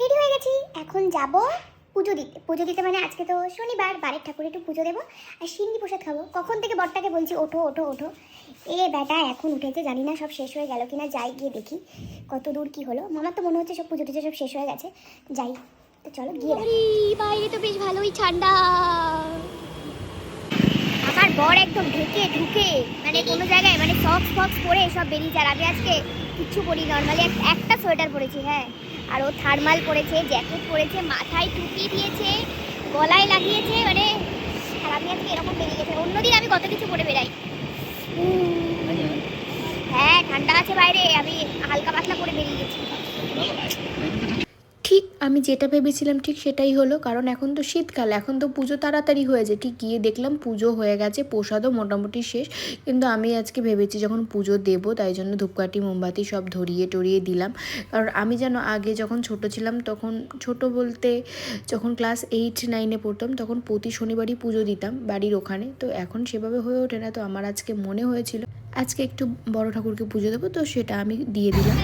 Ready হয়ে গেছি। এখন যাব পুজো দিতে। পুজো দিতে মানে আজকে তো শনিবার, বাড়ির ঠাকুর একটু পুজো দেবো আর সিন্নি প্রসাদ খাব। কখন থেকে বরটাকে বলছি, ওঠো ওঠো ওঠো। এ বেটা, এখন উঠেছে, জানি না সব শেষ হয়ে গেল কিনা, যাই গিয়ে দেখি কত দূর কি হলো। মামার তো মনে হচ্ছে সব পুজো টুজো সব শেষ হয়ে গেছে। যাই, তো চলো গিয়ে। বাইরে তো বেশ ভালোই ঠান্ডা। বর একদম ঢুকে ঢুকে মানে কোনো জায়গায় মানে সক্স ফক্স পরে সব বেরিয়ে যায়। আমি আজকে কিচ্ছু পরি নর্মালি একটা সোয়েটার পরেছি হ্যাঁ। আর ও থার্মাল পরেছে জ্যাকেট পরেছে, মাথায় টুপি দিয়েছে, গলায় লাগিয়েছে মানে আর আমি আজকে এরকম বেরিয়ে গেছে। অন্যদিন আমি কত কিছু পরে বেরাই হ্যাঁ ঠান্ডা আছে বাইরে। আমি হালকা পাতলা পরে বেরিয়ে গেছি। ঠিক আমি যেটা ভেবেছিলাম ঠিক সেটাই হলো, কারণ এখন তো শীতকাল, এখন তো পুজো তাড়াতাড়ি হয়ে যায়। ঠিক গিয়ে দেখলাম পুজো হয়ে গেছে, প্রসাদও মোটামুটি শেষ। কিন্তু আমি আজকে ভেবেছি যখন পুজো দেবো, তাই জন্য ধূপকাঠি, মোমবাতি সব ধরিয়ে টরিয়ে দিলাম। কারণ আমি যেন আগে যখন ছোট ছিলাম, তখন ছোট বলতে যখন ক্লাস এইট নাইনে পড়তাম, তখন প্রতি শনিবারই পুজো দিতাম বাড়ির ওখানে। তো এখন সেভাবে হয়ে ওঠে না, তো আমার আজকে মনে হয়েছিল, আজকে একটু বড় ঠাকুরকে পুজো দেবো, তো সেটা আমি দিয়ে দিলাম।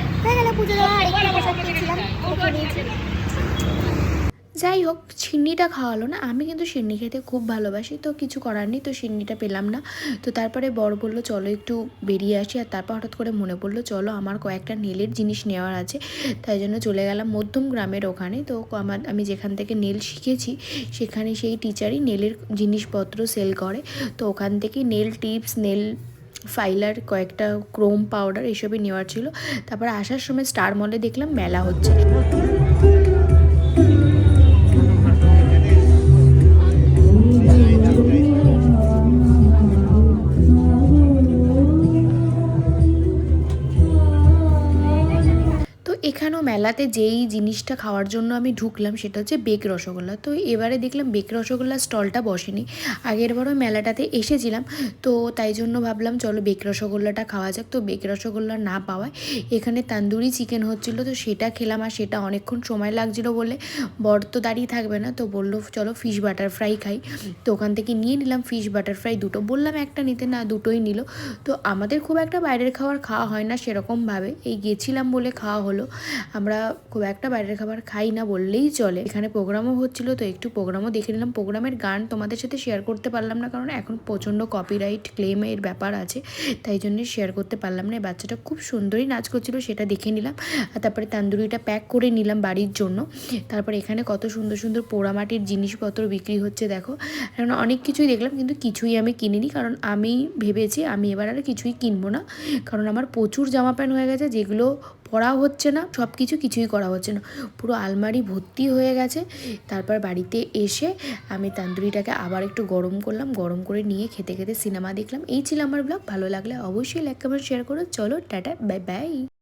যাই হোক সিন্নিটা খাওয়ালো না। আমি কিন্তু সিন্নি খেতে খুব ভালোবাসি। তো কিছু করার নেই, তো সিন্নিটা পেলাম না। তো তারপরে বড় বলল, চলো একটু বেরিয়ে আসি। আর তারপর হঠাৎ করে মনে পড়ল, চলো, আমার কয়েকটা নেলের জিনিস নেওয়ার আছে। তাই জন্য চলে গেলাম মধ্যম গ্রামের ওখানে। তো আমার, আমি যেখান থেকে নেল শিখেছি, সেখানে সেই টিচারই নেলের জিনিসপত্র সেল করে। তো ওখান থেকে নেল টিপস নেল ফাইলার, কয়েকটা ক্রোম পাউডার এসবই নেওয়ার ছিল। তারপর আসার সময় স্টার মলে দেখলাম মেলা হচ্ছে। এখানেও মেলাতে যেই জিনিসটা খাওয়ার জন্য আমি ঢুকলাম সেটা হচ্ছে বেক রসগোল্লা। তো এবারে দেখলাম বেক রসগোল্লার স্টলটা বসেনি। আগের বারও মেলাটাতে এসেছিলাম। তো তাই জন্য ভাবলাম চলো বেক রসগোল্লাটা খাওয়া যাক। তো বেক রসগোল্লা না পাওয়ায় এখানে তান্দুরি চিকেন হচ্ছিল। তো সেটা খেলাম আর সেটা অনেকক্ষণ সময় লাগছিল বলে বর তো দাঁড়িয়ে থাকবে না। তো বলল, চলো ফিশ বাটার ফ্রাই খাই। তো ওখান থেকে নিয়ে নিলাম ফিশ বাটার ফ্রাই দুটো। বললাম, একটা নিতে। না, দুটোই নিল। তো আমাদের খুব একটা বাইরের খাবার খাওয়া হয় না সেরকমভাবে। এই গেছিলাম বলে খাওয়া হলো। আমরা খুব একটা বাইরের খাবার খাই না বললেই চলে। এখানে প্রোগ্রামও হচ্ছিল, তো একটু প্রোগ্রামও দেখে নিলাম। প্রোগ্রামের গান তোমাদের সাথে শেয়ার করতে পারলাম না, কারণ এখন প্রচণ্ড কপিরাইট ক্লেমের ব্যাপার আছে, তাই জন্যই শেয়ার করতে পারলাম না। বাচ্চাটা খুব সুন্দরই নাচ করছিল, সেটা দেখে নিলাম। আর তারপরে তান্দুরিটা প্যাক করে নিলাম বাড়ির জন্য। তারপরে এখানে কত সুন্দর সুন্দর পোড়ামাটির জিনিসপত্র বিক্রি হচ্ছে, দেখো। এখন অনেক কিছুই দেখলাম, কিন্তু কিছুই আমি কিনিনি, কারণ আমি ভেবেছি আমি এবার আর কিছুই কিনবো না। কারণ আমার প্রচুর জামা প্যান্ট হয়ে গেছে, যেগুলো পরাও হচ্ছে না সব কিছু কিছুই করা হচ্ছে না। পুরো আলমারি ভর্তি হয়ে গেছে। তারপর বাড়িতে এসে আমি তান্দুরিটাকে আবার একটু গরম করলাম, গরম করে নিয়ে খেতে খেতে সিনেমা দেখলাম। এই ছিল আমার ব্লগ। ভালো লাগলে অবশ্যই লাইক কমেন্ট শেয়ার করো। চলো, টাটা বাই বাই